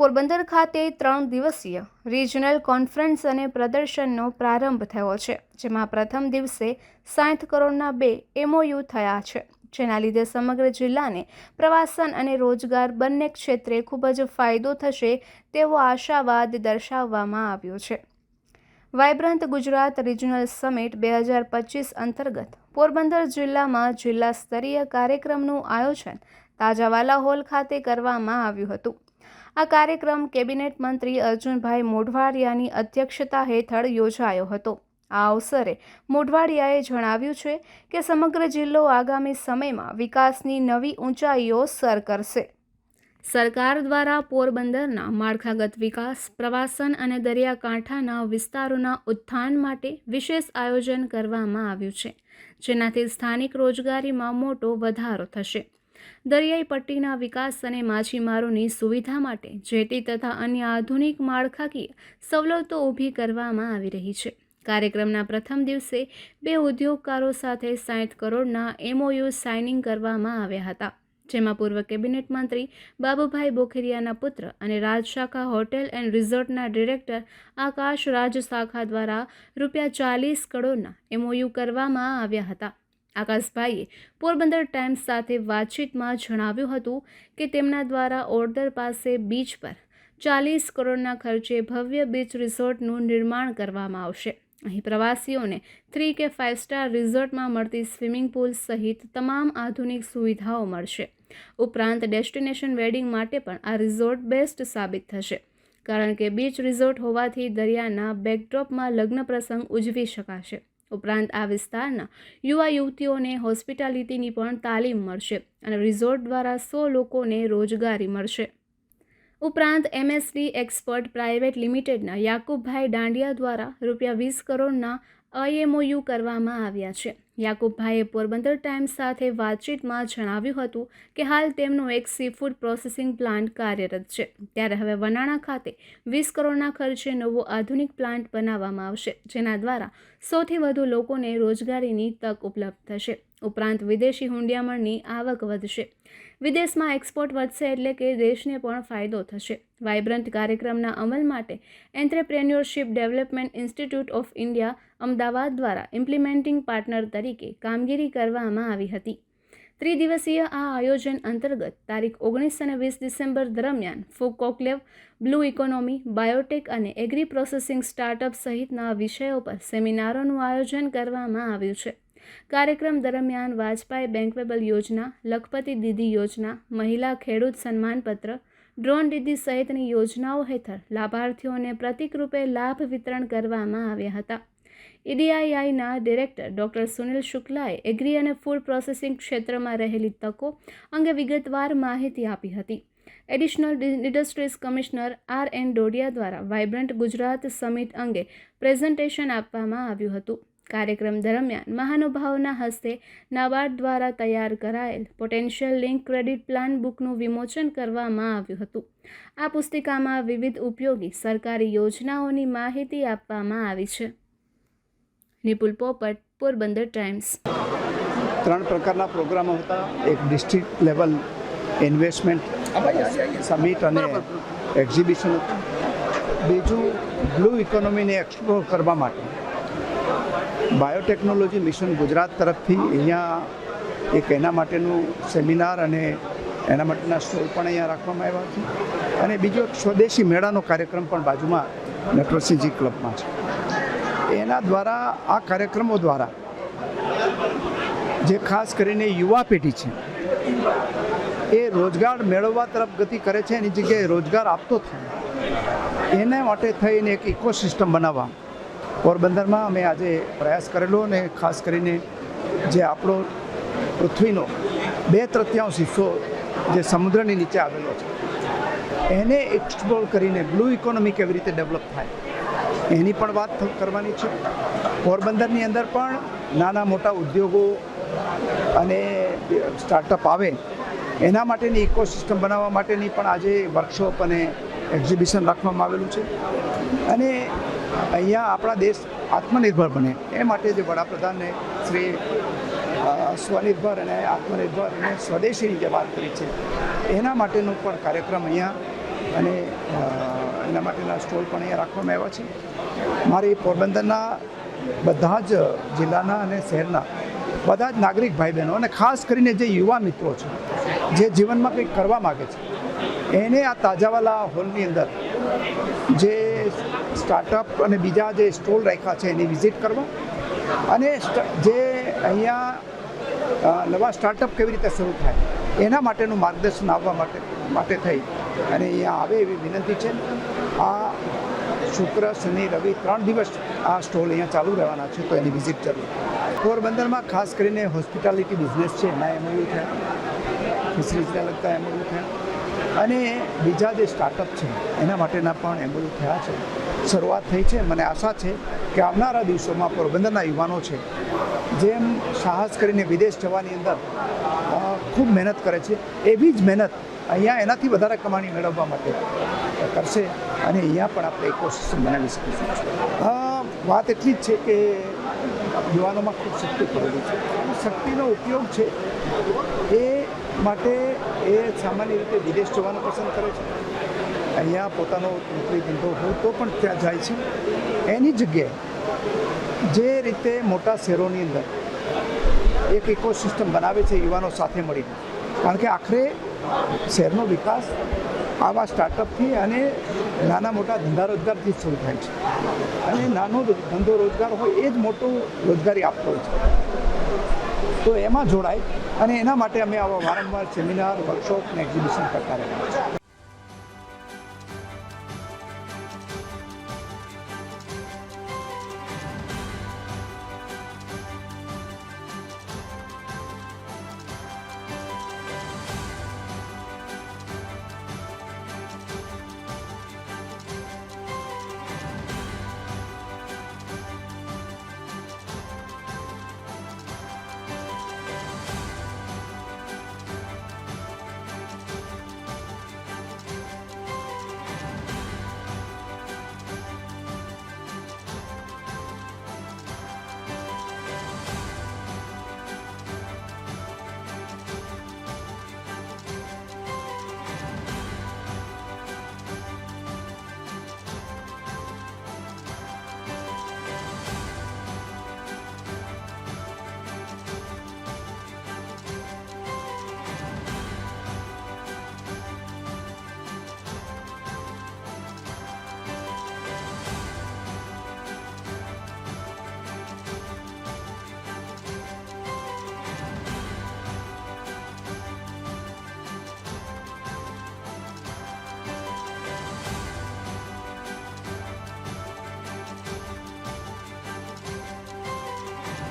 પોરબંદર ખાતે ત્રણ દિવસીય રિજનલ કોન્ફરન્સ અને પ્રદર્શનનો પ્રારંભ થયો છે, જેમાં પ્રથમ દિવસે સાઠ કરોડના બે એમઓયુ થયા છે. જેના લીધે સમગ્ર જિલ્લાને પ્રવાસન અને રોજગાર બંને ક્ષેત્રે ખૂબ જ ફાયદો થશે તેવો આશાવાદ દર્શાવવામાં આવ્યો છે. વાયબ્રન્ટ ગુજરાત રિજનલ સમિટ બે હજાર પચીસ અંતર્ગત પોરબંદર જિલ્લામાં જિલ્લા સ્તરીય કાર્યક્રમનું આયોજન તાજાવાલા હોલ ખાતે કરવામાં આવ્યું હતું. આ કાર્યક્રમ કેબિનેટ મંત્રી અર્જુનભાઈ મોઢવાડિયાની અધ્યક્ષતા હેઠળ યોજાયો હતો. આ અવસરે મોઢવાડિયાએ જણાવ્યું છે કે સમગ્ર જિલ્લો આગામી સમયમાં વિકાસની નવી ઊંચાઈઓ સર કરશે. સરકાર દ્વારા પોરબંદરના માળખાગત વિકાસ, પ્રવાસન અને દરિયાકાંઠાના વિસ્તારોના ઉત્થાન માટે વિશેષ આયોજન કરવામાં આવ્યું છે, જેનાથી સ્થાનિક રોજગારીમાં મોટો વધારો થશે. દરિયાઈ પટ્ટીના વિકાસ અને માછીમારોની સુવિધા માટે જેટી તથા અન્ય આધુનિક માળખાકીય સવલતો ઊભી કરવામાં આવી રહી છે. કાર્યક્રમના પ્રથમ દિવસે બે ઉદ્યોગકારો સાથે સાઠ કરોડના એમઓયુ સાઇનિંગ કરવામાં આવ્યા હતા, જેમાં પૂર્વ કેબિનેટ મંત્રી બાબુભાઈ બોખેરિયાના પુત્ર અને રાજશાખા હોટેલ એન્ડ રિઝોર્ટના ડિરેક્ટર આકાશ રાજશાખા દ્વારા રૂપિયા ચાલીસ કરોડના એમઓયુ કરવામાં આવ્યા હતા. આકાશભાઈએ પોરબંદર ટાઈમ્સ સાથે વાતચીતમાં જણાવ્યું હતું કે તેમના દ્વારા ઓર્ડર પાસે બીચ પર ચાલીસ કરોડના ખર્ચે ભવ્ય બીચ રિસોર્ટનું નિર્માણ કરવામાં આવશે. અહીં પ્રવાસીઓને થ્રી કે ફાઇવ સ્ટાર રિઝોર્ટમાં મળતી સ્વિમિંગ પુલ સહિત તમામ આધુનિક સુવિધાઓ મળશે. ઉપરાંત ડેસ્ટિનેશન વેડિંગ માટે પણ આ રિઝોર્ટ બેસ્ટ સાબિત થશે. કારણ કે બીચ રિઝોર્ટ હોવાથી દરિયાના બેકડ્રોપમાં લગ્ન પ્રસંગ ઉજવી શકાશે. ઉપરાંત આ વિસ્તારના યુવા યુવતીઓને હોસ્પિટાલિટીની પણ તાલીમ મળશે અને રિઝોર્ટ દ્વારા સો લોકોને રોજગારી મળશે. ઉપરાંત એમએસડી એક્સપર્ટ પ્રાઇવેટ લિમિટેડના યાકુબભાઈ દાંડિયા દ્વારા રૂપિયા વીસ કરોડના આઈએમઓયુ કરવામાં આવ્યા છે. યાકુબભાઈએ પોરબંદર ટાઈમ્સ સાથે વાતચીતમાં જણાવ્યું હતું કે હાલ તેમનો એક સી ફૂડ પ્રોસેસિંગ પ્લાન્ટ કાર્યરત છે. ત્યારે હવે વનાણા ખાતે વીસ કરોડના ખર્ચે નવો આધુનિક પ્લાન્ટ બનાવવામાં આવશે, જેના દ્વારા સૌથી વધુ લોકોને રોજગારીની તક ઉપલબ્ધ થશે. ઉપરાંત વિદેશી હુંડિયામણની આવક વધશે. વિદેશમાં એક્સપોર્ટ વધશે એટલે કે દેશને પણ ફાયદો થશે. વાઇબ્રન્ટ કાર્યક્રમના અમલ માટે entrepreneurship development institute of India Ahmedabad દ્વારા ઇમ્પ્લિમેન્ટિંગ પાર્ટનર તરીકે કામગીરી કરવામાં આવી હતી. ત્રિદિવસીય આ આયોજન અંતર્ગત તારીખ ઓગણીસ અને વીસ ડિસેમ્બર દરમિયાન food conclave blue economy, biotech અને એગ્રી પ્રોસેસિંગ સ્ટાર્ટઅપ સહિતના વિષયો પર સેમિનારોનું આયોજન કરવામાં આવ્યું છે. કાર્યક્રમ દરમિયાન વાજપાઈ બેંકવેબલ યોજના, લખપતિ દીદી યોજના, મહિલા ખેડૂત સન્માનપત્ર, ડ્રોન દીદી સહિતની યોજનાઓ હેઠળ લાભાર્થીઓને પ્રતિકરૂપે લાભ વિતરણ કરવામાં આવ્યા હતા. ઈડીઆઈઆઈના ડિરેક્ટર ડૉક્ટર સુનિલ શુક્લાએ એગ્રી અને ફૂડ પ્રોસેસિંગ ક્ષેત્રમાં રહેલી તકો અંગે વિગતવાર માહિતી આપી હતી. Additional industries commissioner R N Dodiya દ્વારા વાઇબ્રન્ટ ગુજરાત સમિટ અંગે પ્રેઝન્ટેશન આપવામાં આવ્યું હતું. કાર્યક્રમ દરમિયાન મહાનુભાવોના હસ્તે નાબાર્ડ દ્વારા તૈયાર કરાયેલ પોટેન્શિયલ લિંક ક્રેડિટ પ્લાન બુકનું વિમોચન કરવામાં આવ્યું હતું. આ પુસ્તિકામાં વિવિધ ઉપયોગી સરકારી યોજનાઓની માહિતી આપવામાં આવી છે. નિપુલ પોપટ, પોરબંદર ટાઈમ્સ. ત્રણ પ્રકારના પ્રોગ્રામો હતા. એક ડિસ્ટ્રિક્ટ લેવલ ઇન્વેસ્ટમેન્ટ સમિટ અને એક્ઝિબિશન બીજું બ્લુ ઇકોનોમીને એક્સપ્લોર કરવા માટે. બાયોટેકનોલોજી મિશન ગુજરાત તરફથી અહીંયા એક એના માટેનું સેમિનાર અને એના માટેના સ્ટોલ પણ અહીંયા રાખવામાં આવ્યા છે. અને બીજો એક સ્વદેશી મેળાનો કાર્યક્રમ પણ બાજુમાં નટવરસિંહજી ક્લબમાં છે. એના દ્વારા, આ કાર્યક્રમો દ્વારા જે ખાસ કરીને યુવા પેઢી છે, એ રોજગાર મેળવવા તરફ ગતિ કરે છે, એની જગ્યાએ રોજગાર આપતો થાય. એના માટે થઈને એક ઇકોસિસ્ટમ બનાવવા પોરબંદરમાં અમે આજે પ્રયાસ કરેલો અને ખાસ કરીને જે આપણો પૃથ્વીનો બે તૃતીયાંશ હિસ્સો જે સમુદ્રની નીચે આવેલો છે, એને એક્સપ્લોર કરીને બ્લુ ઇકોનોમી કેવી રીતે ડેવલપ થાય, એની પણ વાત કરવાની છે. પોરબંદરની અંદર પણ નાના મોટા ઉદ્યોગો અને સ્ટાર્ટઅપ આવે, એના માટેની ઇકોસિસ્ટમ બનાવવા માટેની પણ આજે વર્કશોપ અને એક્ઝિબિશન રાખવામાં આવેલું છે. અને અહીંયા આપણા દેશ આત્મનિર્ભર બને. એ માટે જે વડાપ્રધાને શ્રી સ્વનિર્ભર અને આત્મનિર્ભર અને સ્વદેશીની જે વાત કરી છે, એના માટેનો પણ કાર્યક્રમ અહીંયા અને એના માટેના સ્ટોલ પણ અહીંયા રાખવામાં આવ્યા છે. મારી પોરબંદરના બધા જ જિલ્લાના અને શહેરના બધા જ નાગરિક ભાઈ બહેનો અને ખાસ કરીને જે યુવા મિત્રો છે, જે જીવનમાં કંઈક કરવા માગે છે એને આ તાજાવાલા હોલની અંદર જે સ્ટાર્ટઅપ અને બીજા જે સ્ટોલ રાખ્યા છે એની વિઝિટ કરવા અને જે અહીંયા નવા સ્ટાર્ટઅપ કેવી રીતે શરૂ થાય એના માટેનું માર્ગદર્શન આવવા માટે માટે થઈ. અને અહીંયા આવે એવી વિનંતી છે. આ શુક્ર, શનિ, રવિ ત્રણ દિવસ આ સ્ટોલ અહીંયા ચાલુ રહેવાના છે, તો એની વિઝિટ જરૂર. પોરબંદરમાં ખાસ કરીને હોસ્પિટાલિટી બિઝનેસ છે એના એમઓયુ થયા. ફિશરીઝને લગતા એમઓયુ થયા. અને બીજા જે સ્ટાર્ટઅપ છે, એના માટેના પણ એમઓયુ થયા છે. શરૂઆત થઈ છે, મને આશા છે કે આવનારા દિવસોમાં પોરબંદરના યુવાનો છે, જેમ સાહસ કરીને વિદેશ જવાની અંદર ખૂબ મહેનત કરે છે, એવી જ મહેનત અહીંયા એનાથી વધારે કમાણી મેળવવા માટે કરશે અને અહીંયા પણ આપણે ઇકોસિસ્ટમ બનાવી શકીશું. વાત એટલી જ છે કે યુવાનોમાં ખૂબ શક્તિ પડેલી છે. શક્તિનો ઉપયોગ છે એ માટે એ સામાન્ય રીતે વિદેશ જવાનું પસંદ કરે છે. અહીંયા પોતાનો નોકરી ધંધો હોય તો પણ ત્યાં જાય છે. એની જગ્યાએ જે રીતે મોટા શહેરોની અંદર એક ઇકોસિસ્ટમ બનાવે છે યુવાનો સાથે મળીને. કારણ કે આખરે શહેરનો વિકાસ આવા સ્ટાર્ટઅપથી અને નાના મોટા ધંધા રોજગારથી શરૂ થાય છે. અને નાનો ધંધો રોજગાર હોય એ જ મોટું રોજગારી આપતો હોય છે. તો એમાં જોડાય અને એના માટે અમે આવા વારંવાર સેમિનાર, વર્કશોપ અને એક્ઝિબિશન કરતા રહ્યા છે